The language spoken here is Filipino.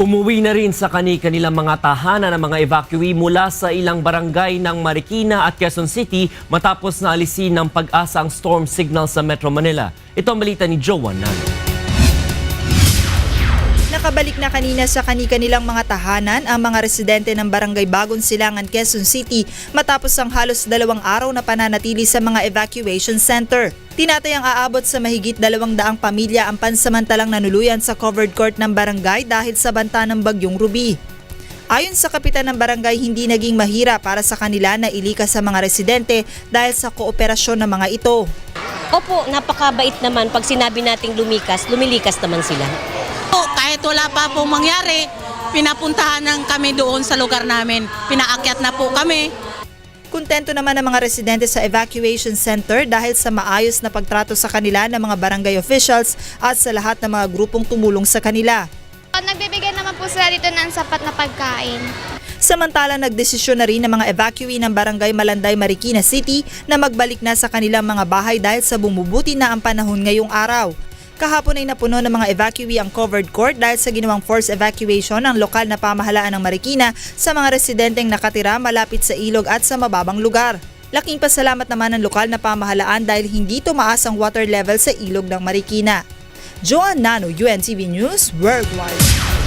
Umuwi na rin sa kani-kanilang mga tahanan ang mga evacuee mula sa ilang barangay ng Marikina at Quezon City matapos na alisin ng pag-asa ang storm signal sa Metro Manila. Ito ang balita ni Joan Nano. Nakabalik na kanina sa kani-kanilang mga tahanan ang mga residente ng Barangay Bagong Silangan, Quezon City matapos ang halos dalawang araw na pananatili sa mga evacuation center. Tinatayang aabot sa mahigit dalawang daang pamilya ang pansamantalang nanuluyan sa covered court ng barangay dahil sa banta ng bagyong Ruby. Ayon sa kapitan ng barangay, hindi naging mahira para sa kanila na ilikas sa mga residente dahil sa kooperasyon ng mga ito. Opo, napakabait naman. Pag sinabi nating lumikas, lumilikas naman sila. Kahit wala pa pong mangyari, pinapuntahan ng kami doon sa lugar namin. Pinaakyat na po kami. Kontento naman ang mga residente sa evacuation center dahil sa maayos na pagtrato sa kanila ng mga barangay officials at sa lahat ng mga grupong tumulong sa kanila. Nagbibigay naman po sila dito ng sapat na pagkain. Samantala nagdesisyon na rin ng mga evacuee ng barangay Malanday, Marikina City na magbalik na sa kanilang mga bahay dahil sa bumubuti na ang panahon ngayong araw. Kahapon ay napuno ng mga evacuee ang covered court dahil sa ginawang force evacuation ng lokal na pamahalaan ng Marikina sa mga residenteng nakatira malapit sa ilog at sa mababang lugar. Laking pasalamat naman ng lokal na pamahalaan dahil hindi tumaas ang water level sa ilog ng Marikina. Joan Nano, UNTV News, Worldwide.